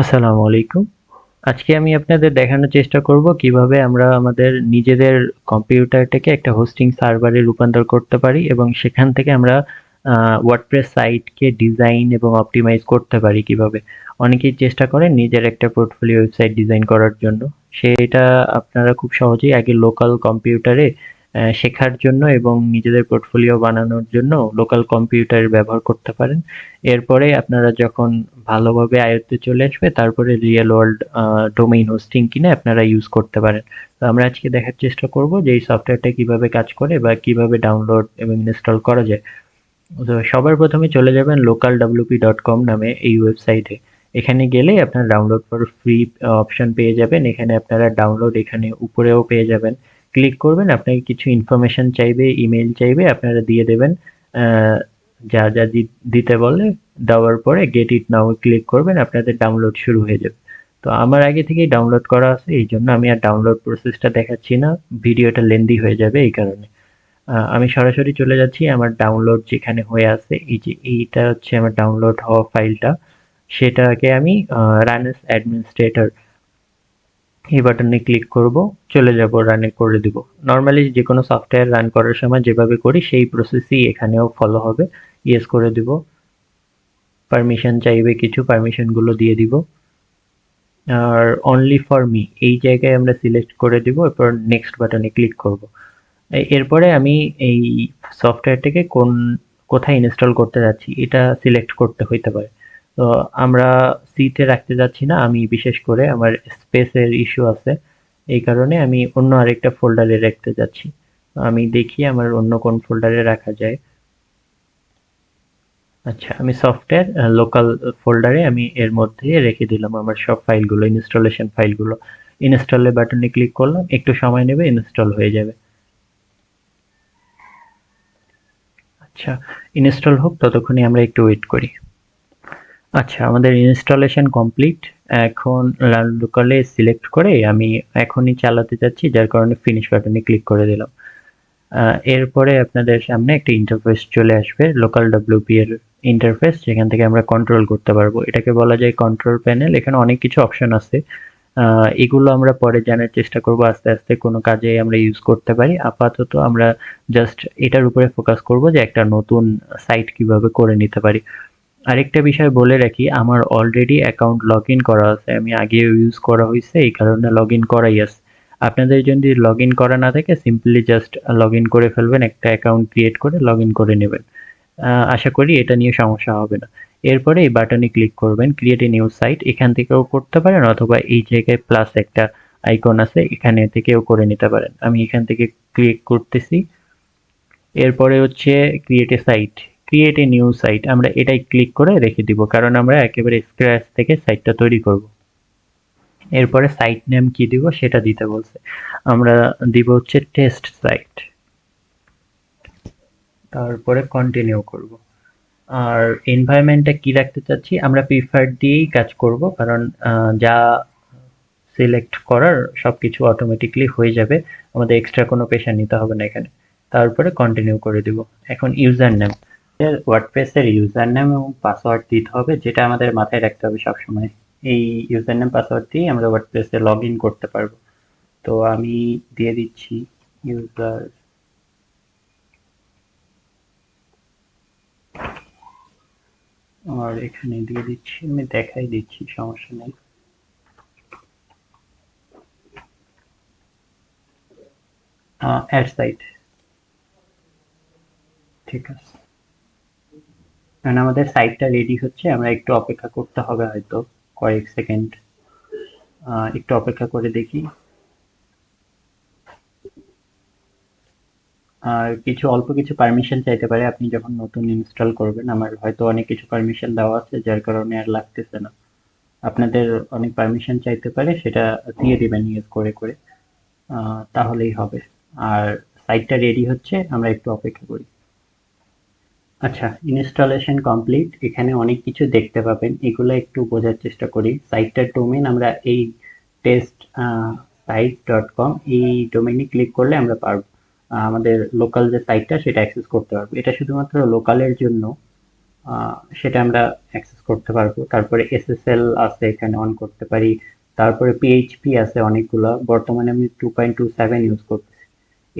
আসসালামু আলাইকুম। আজকে আমি আপনাদের দেখানোর চেষ্টা করব কীভাবে আমরা আমাদের নিজেদের কম্পিউটারটাকে একটা হোস্টিং সার্ভারে রূপান্তর করতে পারি এবং সেখান থেকে আমরা ওয়ার্ডপ্রেস সাইটকে ডিজাইন এবং অপটিমাইজ করতে পারি কীভাবে। অনেকেই চেষ্টা করেন নিজের একটা পোর্টফোলিও ওয়েবসাইট ডিজাইন করার জন্য। সেটা আপনারা খুব সহজেই আগে লোকাল কম্পিউটারে শেখার জন্য এবং নিজেদের পোর্টফোলিও বানানোর জন্য লোকাল কম্পিউটার ব্যবহার করতে পারেন। এরপরে আপনারা যখন ভালোভাবে আয়ত্তে চলে আসবে, তারপরে রিয়েল ওয়ার্ল্ড ডোমেইন হোস্টিং কিনে আপনারা ইউজ করতে পারেন। তো আমরা আজকে দেখার চেষ্টা করব যে এই সফটওয়্যারটা কীভাবে কাজ করে বা কীভাবে ডাউনলোড এবং ইনস্টল করা যায়। তো সবার প্রথমে চলে যাবেন লোকাল ডাব্লিউপি ডট কম নামে এই ওয়েবসাইটে এখানে গেলে আপনার ডাউনলোড ফর ফ্রি অপশন পেয়ে যাবেন। এখানে আপনারা ডাউনলোড এখানে উপরেও পেয়ে যাবেন। ক্লিক করবেন, আপনাকে কিছু ইনফরমেশন চাইবে ইমেল চাইবে, আপনারা দিয়ে দেবেন। যা যা দিতে বলে দেওয়ার পরে গেট ইট নাও ক্লিক করবেন, আপনাদের ডাউনলোড শুরু হয়ে যাবে। তো আমার আগে থেকেই ডাউনলোড করা আছে, এই জন্য আমি আর ডাউনলোড প্রসেসটা দেখাচ্ছি না, ভিডিওটা লেন্দি হয়ে যাবে এই কারণে। আমি সরাসরি চলে যাচ্ছি, আমার ডাউনলোড যেখানে হয়ে আছে, এই যে এইটা হচ্ছে আমার ডাউনলোড হওয়া ফাইলটা সেটাকে আমি রানেস অ্যাডমিনিস্ট্রেটর এই বাটনে ক্লিক করব, চলে যাব রানে করে দিব। নর্মালি যে কোনো সফটওয়্যার রান করার সময় যেভাবে করি, সেই প্রসেসই এখানেও ফলো হবে। ইয়েস করে দিব। পারমিশন চাইবে কিছু পারমিশনগুলো দিয়ে দিব। আর অনলি ফর মি এই জায়গায় আমরা সিলেক্ট করে দিব, এরপর নেক্সট বাটনে ক্লিক করব। এরপরে আমি এই সফটওয়্যারটাকে কোন, কোথায় ইনস্টল করতে যাচ্ছি, এটা সিলেক্ট করতে হইতে পারে। তো আমরা সিতে রাখতে যাচ্ছি না, আমি বিশেষ করে আমার স্পেসের ইস্যু আছে। এই কারণে আমি অন্য আরেকটা ফোল্ডারে রাখতে যাচ্ছি। আমি দেখি আমার অন্য কোন ফোল্ডারে রাখা যায়। আচ্ছা আমি সফটওয়্যার লোকাল ফোল্ডারে আমি এর মধ্যে রেখে দিলাম আমার সব ফাইলগুলো ইনস্টলেশন ফাইলগুলো। ইনস্টলের বাটনে ক্লিক করলাম, একটু সময় নেবে ইনস্টল হয়ে যাবে। আচ্ছা ইনস্টল হোক, ততক্ষণে আমরা একটু ওয়েট করি। আচ্ছা আমাদের ইনস্টলেশন কমপ্লিট এখন লোকালে সিলেক্ট করে আমি এখনই চালাতে চাচ্ছি, যার কারণে ফিনিশ বাটনে ক্লিক করে দিলাম। এরপরে আপনাদের সামনে একটা ইন্টারফেস চলে আসবে লোকাল ডাব্লিউপি এর ইন্টারফেস যেখান থেকে আমরা কন্ট্রোল করতে পারব। এটাকে বলা যায় কন্ট্রোল প্যানেল এখানে অনেক কিছু অপশন আছে। এগুলো আমরা পরে জানার চেষ্টা করব। আস্তে আস্তে কোনো কাজে আমরা ইউজ করতে পারি। আপাতত আমরা জাস্ট এটার উপরে ফোকাস করব যে একটা নতুন সাইট কীভাবে করে নিতে পারি। আরেকটা বিষয় বলে রাখি, আমার অলরেডি অ্যাকাউন্ট লগ ইন করা আছে, আমি আগে ইউজ করা হয়েছে এই কারণে লগ ইন করাই আছে। আপনাদের যদি লগ ইন করা না থাকে সিম্পলি জাস্ট লগ ইন করে ফেলবেন, একটা অ্যাকাউন্ট ক্রিয়েট করে লগ ইন করে নেবেন। আশা করি এটা নিয়ে সমস্যা হবে না। এরপরে এই বাটনে ক্লিক করবেন ক্রিয়েট এ নিউ সাইট এখান থেকেও করতে পারেন, অথবা এই জায়গায় প্লাস একটা আইকন আছে, এখানে থেকেও করে নিতে পারেন। আমি এখান থেকে ক্লিক করতেছি। এরপরে হচ্ছে create a site create a new site আমরা এটাই ক্লিক করে রেখে দিব, কারণ আমরা একেবারে স্ক্র্যাচ থেকে সাইটটা তৈরি করব। এরপরে সাইট নেম কি দিব সেটা দিতে বলছে। আমরা দিব হচ্ছে টেস্ট সাইট তারপরে কন্টিনিউ করব। আর এনভায়রনমেন্টটা কি রাখতে চাচ্ছি? আমরা প্রিফার্ড দিয়েই কাজ করব, কারণ যা সিলেক্ট করার সব কিছু অটোমেটিকলি হয়ে যাবে। আমাদের এক্সট্রা কোনো পেশা নিতে হবে না এখানে। তারপরে কন্টিনিউ করে দিব। এখন ইউজার নেম ওয়ার্ডপ্রেসের ইউজার নেম এবং পাসওয়ার্ড দিতে হবে, যেটা আমাদের মাথায় রাখতে হবে সবসময়। এই ইউজার নেম পাসওয়ার্ড দিয়ে আমরা ওয়ার্ডপ্রেসে লগ ইন করতে পারব। তো আমি দিয়ে দিচ্ছি ইউজার আর এখানে দিয়ে দিচ্ছি, আমি দেখাই দিচ্ছি, সমস্যা নেই। অ্যাড সাইট ঠিক আছে। কারণ আমাদের সাইটটা রেডি হচ্ছে, আমরা একটু অপেক্ষা করতে হবে হয়তো কয়েক সেকেন্ড একটু অপেক্ষা করে দেখি। আর কিছু, অল্প কিছু পারমিশন চাইতে পারে, আপনি যখন নতুন ইনস্টল করবেন, আমার হয়তো অনেক কিছু পারমিশন দেওয়া আছে, যার কারণে আর লাগতেছে না। আপনাদের অনেক পারমিশন চাইতে পারে, সেটা দিয়ে দেবেন ইউজ করে করে। তাহলেই হবে। আর সাইটটা রেডি হচ্ছে, আমরা একটু অপেক্ষা করি। আচ্ছা ইনস্টলেশন কমপ্লিট এখানে অনেক কিছু দেখতে পাবেন। এগুলো একটু বোঝার চেষ্টা করি। সাইটটার ডোমেন আমরা এই টেস্ট সাইট ডট কম এই ডোমেনে ক্লিক করলে আমরা পারব। আমাদের লোকাল যে সাইটটা সেটা অ্যাক্সেস করতে পারব। এটা শুধুমাত্র লোকালের জন্য সেটা আমরা অ্যাক্সেস করতে পারব। তারপরে এসএসএল আছে, এখানে অন করতে পারি। তারপরে পিএইচপি আছে অনেকগুলো। বর্তমানে আমি two point two seven use করতেছি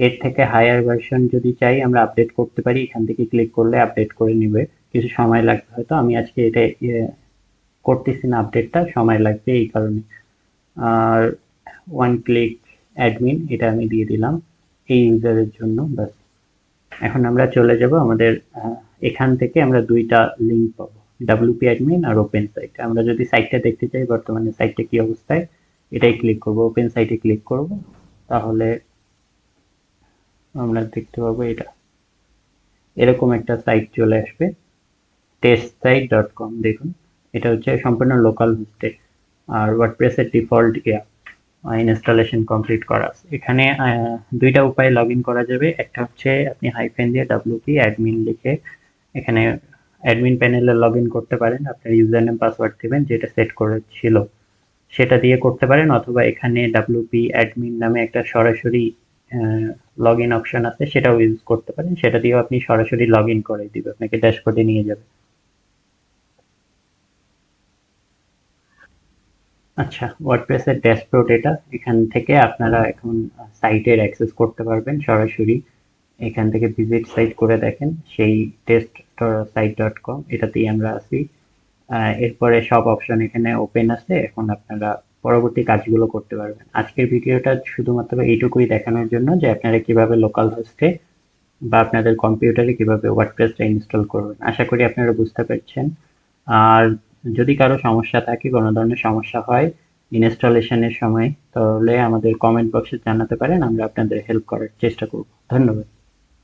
এর থেকে হায়ার ভার্সন যদি চাই, আমরা আপডেট করতে পারি। এখান থেকে ক্লিক করলে আপডেট করে নিবে। কিছু সময় লাগবে হয়তো। আমি আজকে এটা করতেছি না আপডেটটা সময় লাগবে এই কারণে। আর ওয়ান ক্লিক অ্যাডমিন এটা আমি দিয়ে দিলাম এই ইউজারের জন্য, ব্যাস। এখন আমরা চলে যাব আমাদের এখান থেকে আমরা দুইটা লিঙ্ক পাবো। ডাব্লিউপি অ্যাডমিন আর ওপেন সাইট আমরা যদি সাইটটা দেখতে চাই, বর্তমানে সাইটটা কি অবস্থায়? এটাই ক্লিক করব। ওপেন সাইটে ক্লিক করব। তাহলে আমরা দেখতে পাবো এটা। এরকম একটা সাইট চলে আসবে। টেস্ট সাইট ডট কম দেখুন। এটা হচ্ছে সম্পূর্ণ লোকাল হোস্টে আর ওয়ার্ডপ্রেসের ডিফল্ট ইয়া ইনস্টলেশন কমপ্লিট করা এখানে দুইটা উপায়ে লগ করা যাবে। একটা হচ্ছে আপনি হাইফেন দিয়ে ডাব্লিউপি অ্যাডমিন লিখে এখানে অ্যাডমিন প্যানেলে লগ করতে পারেন। আপনার ইউজার নেম পাসওয়ার্ড দেবেন, যেটা সেট করেছিল। সেটা দিয়ে করতে পারেন। অথবা এখানে ডাব্লিউপি অ্যাডমিন নামে একটা সরাসরি লগ ইন অপশন আছে, সেটাও ইউজ করতে পারেন। সেটা দিয়েও আপনি সরাসরি লগ ইন করে দিবে, আপনাকে ড্যাশবোর্ডে নিয়ে যাবে। আচ্ছা ওয়ার্ডপ্রেসের ড্যাশবোর্ড এটা, এখান থেকে আপনারা এখন সাইটের অ্যাক্সেস করতে পারবেন, সরাসরি। এখান থেকে ভিজিট সাইট করে দেখেন, সেই টেস্ট সাইট ডট কম এটাতেই আমরা আছি। এরপরে সব অপশন এখানে ওপেন আছে, এখন আপনারা পরবর্তী কাজগুলো করতে পারবেন। আজকের ভিডিওটা শুধুমাত্র এইটুকুই দেখানোর জন্য যে আপনারা কীভাবে লোকাল হোস্টে বা আপনাদের কম্পিউটারে কীভাবে ওয়ার্ডপ্রেসটা ইনস্টল করবেন। আশা করি আপনারা বুঝতে পারছেন। আর যদি কারও সমস্যা থাকে, কোনো ধরনের সমস্যা হয় ইনস্টলেশনের সময়, তাহলে আমাদের কমেন্ট বক্সে জানাতে পারেন, আমরা আপনাদের হেল্প করার চেষ্টা করব। ধন্যবাদ।